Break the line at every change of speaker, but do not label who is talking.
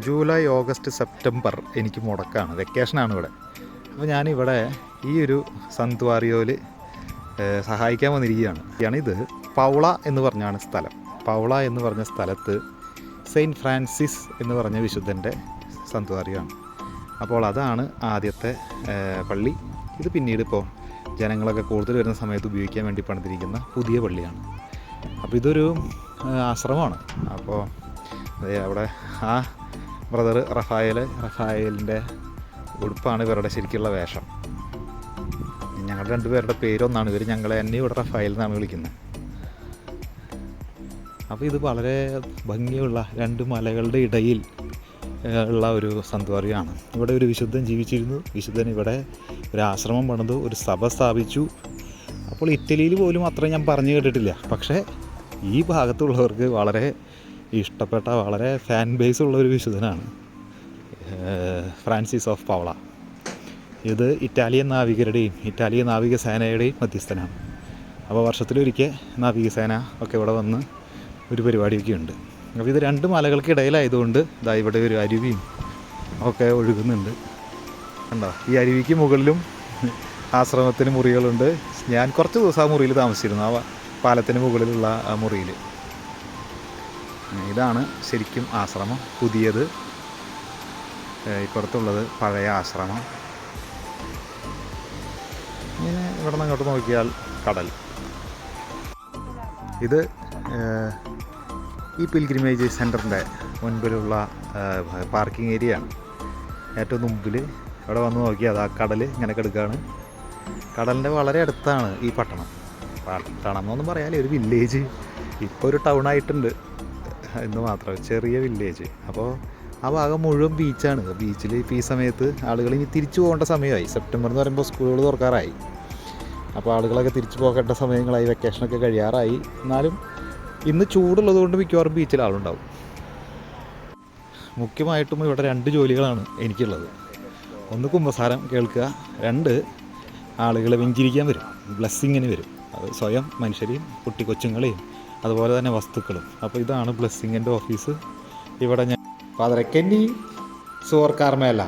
July August September എനിക്ക് മുടക്കാണ്. വെക്കേഷനാണ് ഇവിടെ. അപ്പോൾ ഞാനിവിടെ ഈ ഒരു സന്തുവാറിയോയിൽ സഹായിക്കാൻ വന്നിരിക്കുകയാണ്. ഇത്. പൗള എന്ന് പറഞ്ഞാണ് സ്ഥലം. പൗള എന്ന് പറഞ്ഞ സ്ഥലത്ത് സെയിന്റ് ഫ്രാൻസിസ് എന്ന് പറഞ്ഞ വിശുദ്ധന്റെ സന്തുവാറിയാണ് അപ്പോൾ അതാണ് ആദ്യത്തെ പള്ളി. ഇത് പിന്നീട് ഇപ്പോൾ ജനങ്ങളൊക്കെ കൂടുതൽ വരുന്ന സമയത്ത് ഉപയോഗിക്കാൻ വേണ്ടി പണിതിരിക്കുന്ന പുതിയ പള്ളിയാണ്. അപ്പോൾ ഇതൊരു ആശ്രമമാണ്. അപ്പോൾ അവിടെ ആ ബ്രദർ റഫായൽ റഫായലിന്റെ ഉടുപ്പാണ് ഇവരുടെ ശരിക്കുള്ള വേഷം. ഞങ്ങളുടെ രണ്ടുപേരുടെ പേരൊന്നാണ്. ഇവർ ഞങ്ങളെ എന്നെ ഇവിടെ റഫായൽ എന്നാണ് വിളിക്കുന്നത്. അപ്പോൾ ഇത് വളരെ ഭംഗിയുള്ള രണ്ട് മലകളുടെ ഇടയിൽ ഉള്ള ഒരു സന്തുവാറിയാണ്. ഇവിടെ ഒരു വിശുദ്ധൻ ജീവിച്ചിരുന്നു. വിശുദ്ധൻ ഇവിടെ ഒരു ആശ്രമം പണിതു ഒരു സഭ സ്ഥാപിച്ചു. അപ്പോൾ ഇറ്റലിയിൽ പോലും അത്ര ഞാൻ പറഞ്ഞു കേട്ടിട്ടില്ല. പക്ഷേ ഈ ഭാഗത്തുള്ളവർക്ക് വളരെ ഇഷ്ടപ്പെട്ട വളരെ ഫാൻ ബേസ് ഉള്ള ഒരു വിശുദ്ധനാണ്. ഫ്രാൻസിസ് ഓഫ് പവള ഇത് ഇറ്റാലിയൻ നാവികരുടെയും ഇറ്റാലിയൻ നാവികസേനയുടെയും മധ്യസ്ഥനാണ്. അപ്പോൾ വർഷത്തിലൊരിക്കൽ നാവികസേന ഒക്കെ ഇവിടെ വന്ന് ഒരു പരിപാടിയൊക്കെ ഉണ്ട്. അപ്പോൾ ഇത് രണ്ട് മലകൾക്കിടയിലായതുകൊണ്ട് ഇതാ ഇവിടെ ഒരു അരുവിയും ഒക്കെ ഒഴുകുന്നുണ്ട്. കണ്ടോ? ഈ അരുവിക്ക് മുകളിലും ആശ്രമത്തിന് മുറികളുണ്ട്. ഞാൻ കുറച്ച് ദിവസം ആ മുറിയിൽ താമസിച്ചിരുന്നു ആ പാലത്തിന് മുകളിലുള്ള ആ മുറിയിൽ. ഇതാണ് ശരിക്കും ആശ്രമം പുതിയത്. ഇപ്പുറത്തുള്ളത് പഴയ ആശ്രമം. ഇങ്ങനെ ഇവിടെ നിന്ന് നോക്കിയാൽ കടൽ. ഇത് ഈ പിൽഗ്രിമേജ് സെന്ററിന്റെ മുൻപിലുള്ള പാർക്കിംഗ് ഏരിയ ആണ്. ഏറ്റവും മുമ്പിൽ ഇവിടെ വന്ന് നോക്കിയാൽ ആ കടൽ ഇങ്ങനെ കിടക്കുകയാണ് കടലിന്റെ വളരെ അടുത്താണ് ഈ പട്ടണം. പട്ടണം എന്നൊന്നും പറയാല്ലേ ഒരു വില്ലേജ്. ഇപ്പോൾ ഒരു ടൗൺ ആയിട്ടുണ്ട്. എന്ന് മാത്രം. ചെറിയ വില്ലേജ് അപ്പോൾ ആ ഭാഗം മുഴുവൻ ബീച്ചാണ് ബീച്ചിൽ ഇപ്പോൾ ഈ സമയത്ത് ആളുകൾ ഇനി തിരിച്ചു പോകേണ്ട സമയമായി. സെപ്റ്റംബർ എന്ന് പറയുമ്പോൾ സ്കൂളുകൾ തുറക്കാറായി. അപ്പോൾ ആളുകളൊക്കെ തിരിച്ചു പോകേണ്ട സമയങ്ങളായി. വെക്കേഷനൊക്കെ കഴിയാറായി. എന്നാലും ഇന്ന് ചൂടുള്ളത് കൊണ്ട് മിക്കവാറും ബീച്ചിൽ ആളുണ്ടാവും. മുഖ്യമായിട്ടും ഇവിടെ രണ്ട് ജോലികളാണ് എനിക്കുള്ളത്. ഒന്ന് കുമ്പസാരം കേൾക്കുക. രണ്ട് ആളുകളെ വെഞ്ചിരിക്കാൻ വരും. ബ്ലെസ്സിങ്ങിന് വരും. അത് സ്വയം മനുഷ്യരെയും കുട്ടി കൊച്ചുങ്ങളെയും അതുപോലെ തന്നെ വസ്തുക്കളും. അപ്പോൾ ഇതാണ് ബ്ലെസ്സിങ്ങിന്റെ ഓഫീസ്. ഇവിടെ ഞാൻ ഫാദർ കെന്നി സുവർ കാർമേല